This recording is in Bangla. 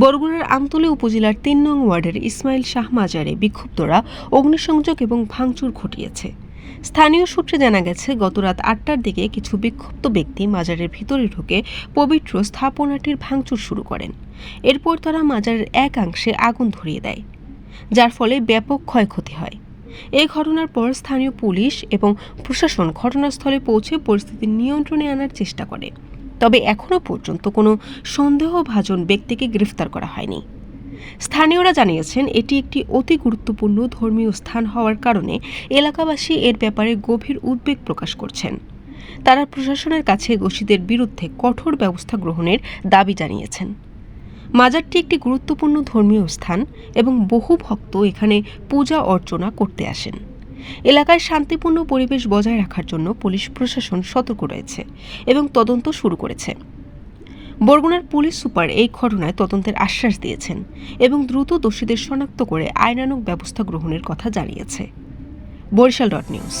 বরগুনার আমতলী উপজেলার তিন নং ওয়ার্ডের ইসমাইল শাহ মাজারে বিক্ষুব্ধরা অগ্নিসংযোগ এবং ভাঙচুর ঘটিয়েছে। স্থানীয় সূত্রে জানা গেছে গত রাত আটটার দিকে কিছু বিক্ষুব্ধ ব্যক্তি মাজারের ভিতরে ঢুকে পবিত্র স্থাপনাটির ভাঙচুর শুরু করেন। এরপর তারা মাজারের একাংশে আগুন ধরিয়ে দেয়, যার ফলে ব্যাপক ক্ষয়ক্ষতি হয়। এই ঘটনার পর স্থানীয় পুলিশ এবং প্রশাসন ঘটনাস্থলে পৌঁছে পরিস্থিতি নিয়ন্ত্রণে আনার চেষ্টা করে। তবে এখনও পর্যন্ত কোনো সন্দেহভাজন ব্যক্তিকে গ্রেফতার করা হয়নি। স্থানীয়রা জানিয়েছেন, এটি একটি অতি গুরুত্বপূর্ণ ধর্মীয় স্থান হওয়ার কারণে এলাকাবাসী এর ব্যাপারে গভীর উদ্বেগ প্রকাশ করছেন। তারা প্রশাসনের কাছে দোষীদের বিরুদ্ধে কঠোর ব্যবস্থা গ্রহণের দাবি জানিয়েছেন। মাজারটি একটি গুরুত্বপূর্ণ ধর্মীয় স্থান এবং বহু ভক্ত এখানে পূজা অর্চনা করতে আসেন। এলাকায় শান্তিপূর্ণ পরিবেশ বজায় রাখার জন্য পুলিশ প্রশাসন সতর্ক রয়েছে এবং তদন্ত শুরু করেছে। বরগুনার পুলিশ সুপার এই ঘটনায় তদন্তের আশ্বাস দিয়েছেন এবং দ্রুত দোষীদের শনাক্ত করে আইনানুক ব্যবস্থা গ্রহণের কথা জানিয়েছে। Barishal dot news.